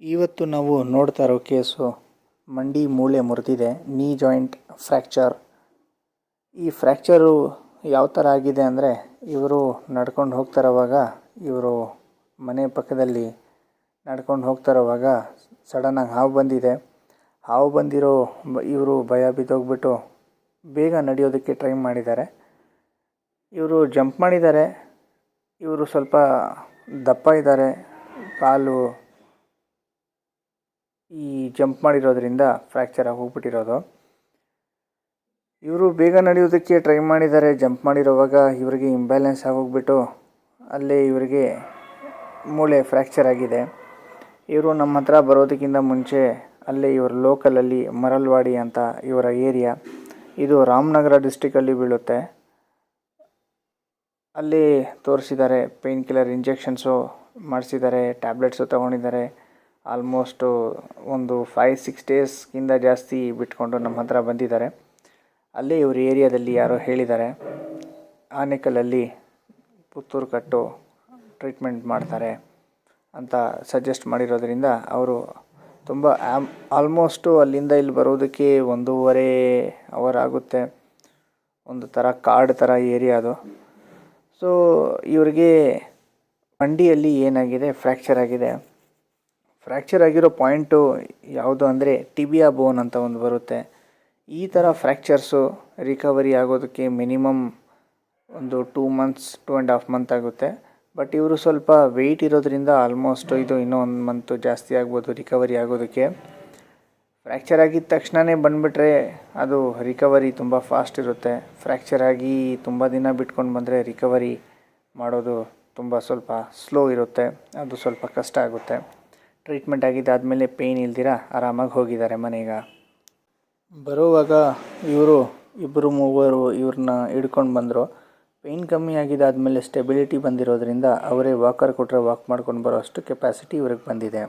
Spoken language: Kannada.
ಇವತ್ತು ನಾವು ನೋಡ್ತಾ ಇರೋ ಕೇಸು ಮಂಡಿ ಮೂಳೆ ಮುರಿದಿದೆ ನೀ ಜಾಯಿಂಟ್ ಫ್ರ್ಯಾಕ್ಚರ್ ಈ ಫ್ರ್ಯಾಕ್ಚರು ಯಾವ ಥರ ಆಗಿದೆ ಅಂದರೆ ಇವರು ನಡ್ಕೊಂಡು ಹೋಗ್ತಾರವಾಗ ಇವರು ಮನೆ ಪಕ್ಕದಲ್ಲಿ ನಡ್ಕೊಂಡು ಹೋಗ್ತಾರವಾಗ ಸಡನ್ನಾಗಿ ಹಾವು ಬಂದಿದೆ. ಹಾವು ಬಂದಿರೋ ಇವರು ಭಯ ಬಿದ್ದೋಗ್ಬಿಟ್ಟು ಬೇಗ ನಡೆಯೋದಕ್ಕೆ ಟ್ರೈ ಮಾಡಿದ್ದಾರೆ. ಇವರು ಜಂಪ್ ಮಾಡಿದ್ದಾರೆ, ಇವರು ಸ್ವಲ್ಪ ದಪ್ಪ ಇದ್ದಾರೆ, ಕಾಲು ಈ ಜಂಪ್ ಮಾಡಿರೋದ್ರಿಂದ ಫ್ರ್ಯಾಕ್ಚರ್ ಆಗಿ ಹೋಗ್ಬಿಟ್ಟಿರೋದು. ಇವರು ಬೇಗ ನಡೆಯೋದಕ್ಕೆ ಟ್ರೈ ಮಾಡಿದ್ದಾರೆ. ಜಂಪ್ ಮಾಡಿರೋವಾಗ ಇವರಿಗೆ ಇಂಬ್ಯಾಲೆನ್ಸ್ ಆಗೋಗ್ಬಿಟ್ಟು ಅಲ್ಲೇ ಇವರಿಗೆ ಮೂಳೆ ಫ್ರ್ಯಾಕ್ಚರ್ ಆಗಿದೆ. ಇವರು ನಮ್ಮ ಹತ್ರ ಬರೋದಕ್ಕಿಂತ ಮುಂಚೆ ಅಲ್ಲೇ ಇವರು ಲೋಕಲಲ್ಲಿ ಮರಲ್ವಾಡಿ ಅಂತ ಇವರ ಏರಿಯಾ ಇದು ರಾಮನಗರ ಡಿಸ್ಟಿಕಲ್ಲಿ ಬೀಳುತ್ತೆ. ಅಲ್ಲಿ ತೋರಿಸಿದ್ದಾರೆ. ಪೇಯ್ನ್ ಕಿಲ್ಲರ್ ಇಂಜೆಕ್ಷನ್ಸು ಮಾಡಿಸಿದ್ದಾರೆ ಟ್ಯಾಬ್ಲೆಟ್ಸು ತೊಗೊಂಡಿದ್ದಾರೆ. ಆಲ್ಮೋಸ್ಟು ಒಂದು ಫೈವ್ ಸಿಕ್ಸ್ ಡೇಸ್ಗಿಂತ ಜಾಸ್ತಿ ಬಿಟ್ಕೊಂಡು ನಮ್ಮ ಹತ್ರ ಬಂದಿದ್ದಾರೆ. ಅಲ್ಲಿ ಇವ್ರ ಏರಿಯಾದಲ್ಲಿ ಯಾರೋ ಹೇಳಿದ್ದಾರೆ, ಆನೇಕಲಲ್ಲಿ ಪುತ್ತೂರು ಕಟ್ಟು ಟ್ರೀಟ್ಮೆಂಟ್ ಮಾಡ್ತಾರೆ ಅಂತ ಸಜೆಸ್ಟ್ ಮಾಡಿರೋದ್ರಿಂದ ಅವರು ತುಂಬ ಆಮ್ ಆಲ್ಮೋಸ್ಟು ಅಲ್ಲಿಂದ ಇಲ್ಲಿ ಬರೋದಕ್ಕೆ ಒಂದೂವರೆ ಅವರ್ ಆಗುತ್ತೆ. ಒಂದು ಥರ ಕಾಡು ಥರ ಏರಿಯಾ ಅದು. ಸೊ ಇವ್ರಿಗೆ ಮಂಡಿಯಲ್ಲಿ ಏನಾಗಿದೆ ಫ್ರ್ಯಾಕ್ಚರ್ ಆಗಿದೆ ಫ್ರ್ಯಾಕ್ಚರ್ ಆಗಿರೋ ಪಾಯಿಂಟು ಯಾವುದು ಅಂದರೆ ಟಿಬಿಯಾ ಬೋನ್ ಅಂತ ಒಂದು ಬರುತ್ತೆ. ಈ ಥರ ಫ್ರ್ಯಾಕ್ಚರ್ಸು ರಿಕವರಿ ಆಗೋದಕ್ಕೆ ಮಿನಿಮಮ್ ಒಂದು two months two and half month ಆಗುತ್ತೆ. ಬಟ್ ಇವರು ಸ್ವಲ್ಪ ವೆಯ್ಟ್ ಇರೋದ್ರಿಂದ ಆಲ್ಮೋಸ್ಟ್ ಇದು ಇನ್ನೂ ಒಂದು ಮಂತು ಜಾಸ್ತಿ ಆಗ್ಬೋದು ರಿಕವರಿ ಆಗೋದಕ್ಕೆ. ಫ್ರ್ಯಾಕ್ಚರ್ ಆಗಿದ ತಕ್ಷಣವೇ ಬಂದುಬಿಟ್ರೆ ಅದು ರಿಕವರಿ ತುಂಬ ಫಾಸ್ಟ್ ಇರುತ್ತೆ. ಫ್ರ್ಯಾಕ್ಚರ್ ಆಗಿ ತುಂಬ ದಿನ ಬಿಟ್ಕೊಂಡು ಬಂದರೆ ರಿಕವರಿ ಮಾಡೋದು ತುಂಬ ಸ್ವಲ್ಪ ಸ್ಲೋ ಇರುತ್ತೆ. ಅದು ಸ್ವಲ್ಪ ಕಷ್ಟ ಆಗುತ್ತೆ. ಟ್ರೀಟ್ಮೆಂಟ್ ಆಗಿದ್ದಾದಮೇಲೆ ಪೇಯ್ನ್ ಇಲ್ದಿರ? ಆರಾಮಾಗಿ ಹೋಗಿದ್ದಾರೆ ಮನೆಗೆ? ಬರುವಾಗ ಇವರು ಇಬ್ಬರು ಮೂವರು ಇವ್ರನ್ನ ಹಿಡ್ಕೊಂಡು ಬಂದರು. ಪೇಯ್ನ್ ಕಮ್ಮಿ ಆಗಿದ್ದಾದಮೇಲೆ ಸ್ಟೆಬಿಲಿಟಿ ಬಂದಿರೋದ್ರಿಂದ ಅವರೇ ವಾಕರ್ ಕೊಟ್ಟರೆ ವಾಕ್ ಮಾಡ್ಕೊಂಡು ಬರೋ ಅಷ್ಟು ಕೆಪಾಸಿಟಿ ಇವ್ರಿಗೆ ಬಂದಿದೆ.